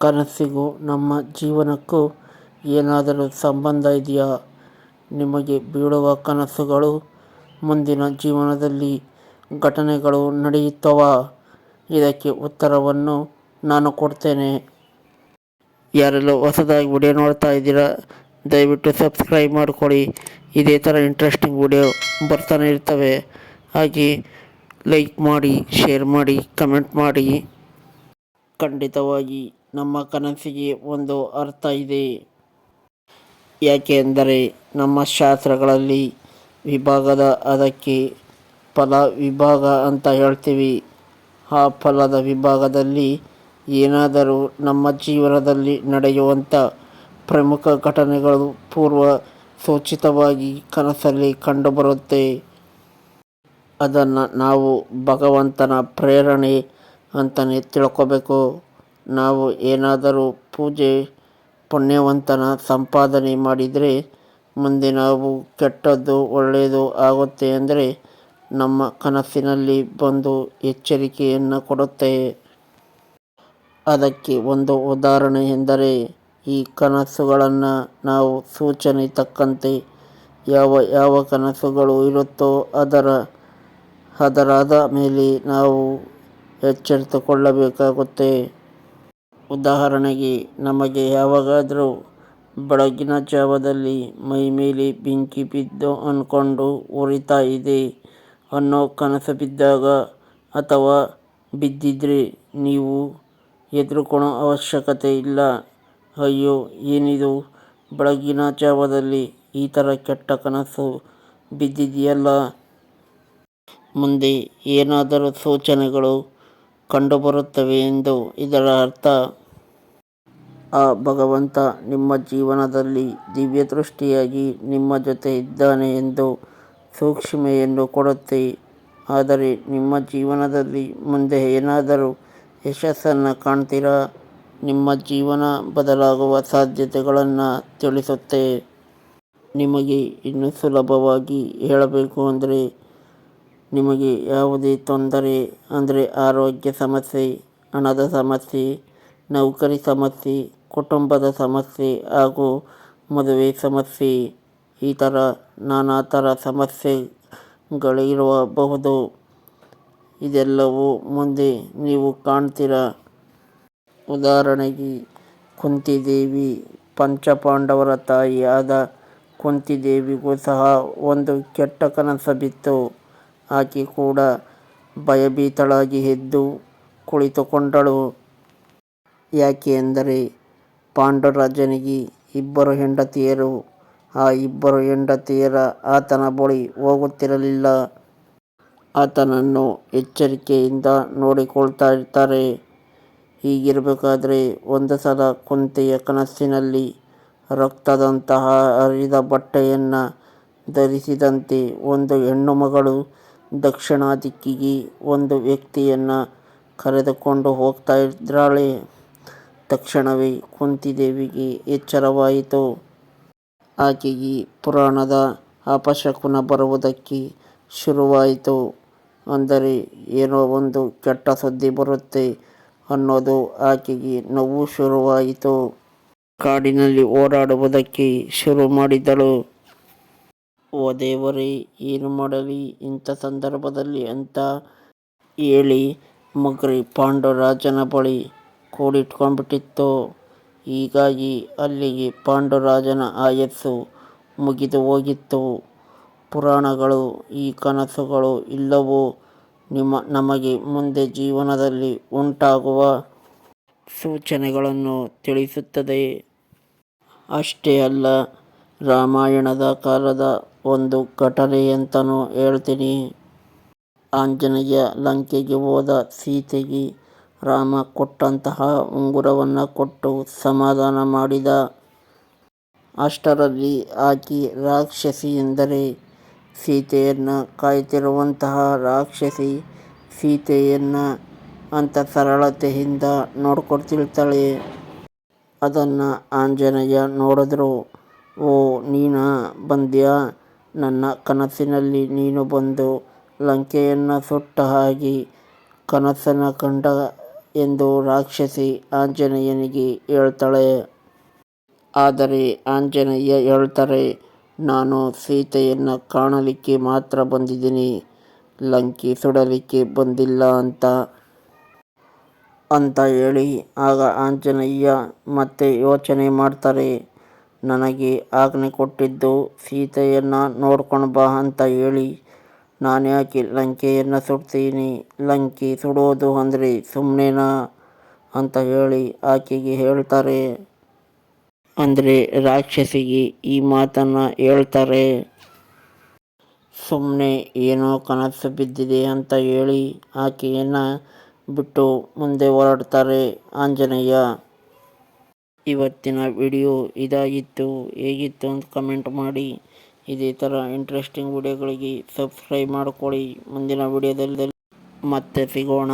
ಕನಸಿಗೂ ನಮ್ಮ ಜೀವನಕ್ಕೂ ಏನಾದರೂ ಸಂಬಂಧ ಇದೆಯಾ? ನಿಮಗೆ ಬೀಳುವ ಕನಸುಗಳು ಮುಂದಿನ ಜೀವನದಲ್ಲಿ ಘಟನೆಗಳು ನಡೆಯುತ್ತವಾ? ಇದಕ್ಕೆ ಉತ್ತರವನ್ನು ನಾನು ಕೊಡ್ತೇನೆ. ಯಾರೆಲ್ಲ ಹೊಸದಾಗಿ ವಿಡಿಯೋ ನೋಡ್ತಾ ಇದ್ದೀರಾ, ದಯವಿಟ್ಟು ಸಬ್ಸ್ಕ್ರೈಬ್ ಮಾಡಿಕೊಳ್ಳಿ. ಇದೇ ಥರ ಇಂಟ್ರೆಸ್ಟಿಂಗ್ ವಿಡಿಯೋ ಬರ್ತಾನೆ ಇರ್ತವೆ. ಹಾಗೆ ಲೈಕ್ ಮಾಡಿ ಶೇರ್ ಮಾಡಿ ಕಮೆಂಟ್ ಮಾಡಿ. ಖಂಡಿತವಾಗಿ. ನಮ್ಮ ಕನಸಿಗೆ ಒಂದು ಅರ್ಥ ಇದೆ. ಯಾಕೆಂದರೆ ನಮ್ಮ ಶಾಸ್ತ್ರಗಳಲ್ಲಿ ವಿಭಾಗದ ಅದಕ್ಕೆ ಫಲ ವಿಭಾಗ ಅಂತ ಹೇಳ್ತೀವಿ. ಆ ಫಲದ ವಿಭಾಗದಲ್ಲಿ ಏನಾದರೂ ನಮ್ಮ ಜೀವನದಲ್ಲಿ ನಡೆಯುವಂಥ ಪ್ರಮುಖ ಘಟನೆಗಳು ಪೂರ್ವ ಸೂಚಿತವಾಗಿ ಕನಸಲ್ಲಿ ಕಂಡುಬರುತ್ತೆ. ಅದನ್ನು ನಾವು ಭಗವಂತನ ಪ್ರೇರಣೆ ಅಂತಲೇ ತಿಳ್ಕೋಬೇಕು. ನಾವು ಏನಾದರೂ ಪೂಜೆ ಪುಣ್ಯವಂತನ ಸಂಪಾದನೆ ಮಾಡಿದರೆ ಮುಂದೆ ನಾವು ಕೆಟ್ಟದ್ದು ಒಳ್ಳೆಯದು ಆಗುತ್ತೆ ಅಂದರೆ ನಮ್ಮ ಕನಸಿನಲ್ಲಿ ಬಂದು ಎಚ್ಚರಿಕೆಯನ್ನು ಕೊಡುತ್ತೆ. ಅದಕ್ಕೆ ಒಂದು ಉದಾಹರಣೆ ಎಂದರೆ ಈ ಕನಸುಗಳನ್ನು ನಾವು ಸೂಚನೆ ತಕ್ಕಂತೆ ಯಾವ ಯಾವ ಕನಸುಗಳು ಇರುತ್ತೋ ಅದರ ಅದರಾದ ಮೇಲೆ ನಾವು ಎಚ್ಚೆತ್ತುಕೊಳ್ಳಬೇಕಾಗುತ್ತೆ ಉದಾಹರಣೆಗೆ, ನಮಗೆ ಯಾವಾಗಾದರೂ ಬೆಳಗಿನ ಜಾವದಲ್ಲಿ ಮೈ ಮೇಲೆ ಬೆಂಕಿ ಬಿದ್ದು ಅಂದ್ಕೊಂಡು ಉರಿತಾ ಇದೆ ಅನ್ನೋ ಕನಸು ಬಿದ್ದಾಗ ಅಥವಾ ಬಿದ್ದಿದ್ರೆ ನೀವು ಎದುರುಕೊಳ್ಳೋ ಅವಶ್ಯಕತೆ ಇಲ್ಲ. ಅಯ್ಯೋ, ಏನಿದು? ಬೆಳಗಿನ ಜಾವದಲ್ಲಿ ಈ ಥರ ಕೆಟ್ಟ ಕನಸು ಬಿದ್ದಿದೆಯಲ್ಲ? ಮುಂದೆ ಏನಾದರೂ ಸೂಚನೆಗಳು ಕಂಡುಬರುತ್ತವೆ ಎಂದು ಇದರ ಅರ್ಥ. ಆ ಭಗವಂತ ನಿಮ್ಮ ಜೀವನದಲ್ಲಿ ದಿವ್ಯದೃಷ್ಟಿಯಾಗಿ ನಿಮ್ಮ ಜೊತೆ ಇದ್ದಾನೆ ಎಂದು ಸೂಕ್ಷ್ಮೆಯನ್ನು ಕೊಡುತ್ತೆ. ಆದರೆ ನಿಮ್ಮ ಜೀವನದಲ್ಲಿ ಮುಂದೆ ಏನಾದರೂ ಯಶಸ್ಸನ್ನು ಕಾಣ್ತೀರಾ? ನಿಮ್ಮ ಜೀವನ ಬದಲಾಗುವ ಸಾಧ್ಯತೆಗಳನ್ನು ತಿಳಿಸುತ್ತೆ. ನಿಮಗೆ ಇನ್ನೂ ಸುಲಭವಾಗಿ ಹೇಳಬೇಕು ಅಂದರೆ ನಿಮಗೆ ಯಾವುದೇ ತೊಂದರೆ ಅಂದರೆ ಆರೋಗ್ಯ ಸಮಸ್ಯೆ, ಹಣದ ಸಮಸ್ಯೆ, ನೌಕರಿ ಸಮಸ್ಯೆ, ಕುಟುಂಬದ ಸಮಸ್ಯೆ ಹಾಗೂ ಮದುವೆ ಸಮಸ್ಯೆ, ಈ ಥರ ನಾನಾ ಥರ ಸಮಸ್ಯೆಗಳಿರಬಹುದು. ಇದೆಲ್ಲವೂ ಮುಂದೆ ನೀವು ಕಾಣ್ತೀರ? ಉದಾಹರಣೆಗೆ, ಕುಂತಿದೇವಿ ಪಂಚಪಾಂಡವರ ತಾಯಿಯಾದ ಕುಂತಿದೇವಿಗೂ ಸಹ ಒಂದು ಕೆಟ್ಟ ಕನಸು ಬಿತ್ತು. ಆಕೆ ಕೂಡ ಭಯಭೀತಳಾಗಿ ಎದ್ದು ಕುಳಿತುಕೊಂಡಳು. ಯಾಕೆ ಎಂದರೆ ಪಾಂಡುರಾಜನಿಗೆ ಇಬ್ಬರು ಹೆಂಡತಿಯರು, ಆ ಇಬ್ಬರು ಹೆಂಡತಿಯರ ಆತನ ಬಳಿ ಹೋಗುತ್ತಿರಲಿಲ್ಲ. ಆತನನ್ನು ಎಚ್ಚರಿಕೆಯಿಂದ ನೋಡಿಕೊಳ್ತಾ ಇರ್ತಾರೆ. ಹೀಗಿರಬೇಕಾದ್ರೆ ಒಂದು ಸಲ ಕುಂತೆಯ ಕನಸಿನಲ್ಲಿ ರಕ್ತದಂತಹ ಹರಿದ ಬಟ್ಟೆಯನ್ನು ಧರಿಸಿದಂತೆ ಒಂದು ಹೆಣ್ಣು ಮಗಳು ದಕ್ಷಿಣ ದಿಕ್ಕಿಗೆ ಒಂದು ವ್ಯಕ್ತಿಯನ್ನು ಕರೆದುಕೊಂಡು ಹೋಗ್ತಾ ಇದ್ದಾಳೆ ತಕ್ಷಣವೇ ಕುಂತಿದೇವಿಗೆ ಎಚ್ಚರವಾಯಿತು. ಆಕೆಗೆ ಪುರಾಣದ ಅಪಶಕುನ ಬರುವುದಕ್ಕೆ ಶುರುವಾಯಿತು. ಅಂದರೆ, ಏನೋ ಒಂದು ಕೆಟ್ಟ ಸುದ್ದಿ ಬರುತ್ತೆ ಅನ್ನೋದು ಆಕೆಗೆ ನೋವು ಶುರುವಾಯಿತು. ಕಾಡಿನಲ್ಲಿ ಓಡಾಡುವುದಕ್ಕೆ ಶುರು ಮಾಡಿದಳು. ಓ ದೇವರೇ, ಏನು ಮಾಡಲಿ? ಇಂಥ ಸಂದರ್ಭದಲ್ಲಿ ಅಂತ ಹೇಳಿ ಮಗ್ರಿ ಪಾಂಡುರಾಜನ ಬಳಿ ಕೂಡಿಟ್ಕೊಂಡ್ಬಿಟ್ಟಿತ್ತು. ಹೀಗಾಗಿ ಅಲ್ಲಿಗೆ ಪಾಂಡುರಾಜನ ಆಯಸ್ಸು ಮುಗಿದು ಹೋಗಿತ್ತು. ಪುರಾಣಗಳು, ಈ ಕನಸುಗಳು ಇಲ್ಲವೋ ನಿಮ್ಮ, ನಮಗೆ ಮುಂದೆ ಜೀವನದಲ್ಲಿ ಉಂಟಾಗುವ ಸೂಚನೆಗಳನ್ನು ತಿಳಿಸುತ್ತದೆ. ಅಷ್ಟೇ ಅಲ್ಲ, ರಾಮಾಯಣದ ಕಾಲದ ಒಂದು ಘಟನೆ ಅಂತಲೂ ಹೇಳ್ತೀನಿ. ಆಂಜನೇಯ ಲಂಕೆಗೆ ಹೋದ ಸೀತೆಗೆ ರಾಮ ಕೊಟ್ಟಂತಹ ಉಂಗುರವನ್ನು ಕೊಟ್ಟು ಸಮಾಧಾನ ಮಾಡಿದ. ಅಷ್ಟರಲ್ಲಿ ಆಕೆ ರಾಕ್ಷಸಿ ಎಂದರೆ ಸೀತೆಯನ್ನು ಕಾಯ್ತಿರುವಂತಹ ರಾಕ್ಷಸಿ ಸೀತೆಯನ್ನು ಅಂತ ಸರಳತೆಯಿಂದ ನೋಡ್ಕೊಳ್ತಿರ್ತಾಳೆ. ಅದನ್ನು ಆಂಜನೇಯ ನೋಡಿದ್ರು, ಓ ನೀನಾ ಬಂದ್ಯಾ? ನನ್ನ ಕನಸಿನಲ್ಲಿ ನೀನು ಬಂದು ಲಂಕೆಯನ್ನು ಸುಟ್ಟ ಹಾಗೆ ಕನಸನ್ನು ಕಂಡ ಎಂದು ರಾಕ್ಷಸಿ ಆಂಜನೇಯನಿಗೆ ಹೇಳ್ತಾಳೆ. ಆದರೆ ಆಂಜನೇಯ ಹೇಳ್ತಾರೆ, ನಾನು ಸೀತೆಯನ್ನು ಕಾಣಲಿಕ್ಕೆ ಮಾತ್ರ ಬಂದಿದ್ದೀನಿ, ಲಂಕೆ ಸುಡಲಿಕ್ಕೆ ಬಂದಿಲ್ಲ ಅಂತ. ಅಂತ ಹೇಳಿ ಆಗ ಆಂಜನೇಯ ಮತ್ತೆ ಯೋಚನೆ ಮಾಡ್ತಾರೆ ನನಗೆ ಆಜ್ಞೆ ಕೊಟ್ಟಿದ್ದು, ಸೀತೆಯನ್ನು ನೋಡ್ಕೊಂಡು ಬಾ ಅಂತ ಹೇಳಿ ನಾನು ಯಾಕೆ ಲಂಕೆಯನ್ನು ಸುಡ್ತೀನಿ ಲಂಕೆ ಸುಡೋದು ಅಂದರೆ ಸುಮ್ಮನೆನಾ ಅಂತ ಹೇಳಿ ಆಕೆಗೆ ಹೇಳ್ತಾರೆ. ಅಂದರೆ ರಾಕ್ಷಸಿಗೆ ಈ ಮಾತನ್ನು ಹೇಳ್ತಾರೆ. ಸುಮ್ಮನೆ ಏನೋ ಕನಸು ಬಿದ್ದಿದೆ ಅಂತ ಹೇಳಿ ಆಕೆಯನ್ನು ಬಿಟ್ಟು ಮುಂದೆ ಹೊರಡ್ತಾರೆ ಆಂಜನೇಯ. ಇವತ್ತಿನ ವಿಡಿಯೋ ಇದಾಗಿತ್ತು, ಹೇಗಿತ್ತು ಅಂತ ಕಮೆಂಟ್ ಮಾಡಿ. ಇದೇ ಥರ ಇಂಟ್ರೆಸ್ಟಿಂಗ್ ವಿಡಿಯೋಗಳಿಗೆ ಸಬ್ಸ್ಕ್ರೈಬ್ ಮಾಡಿಕೊಳ್ಳಿ. ಮುಂದಿನ ವಿಡಿಯೋದಲ್ಲಿ ಮತ್ತೆ ಸಿಗೋಣ.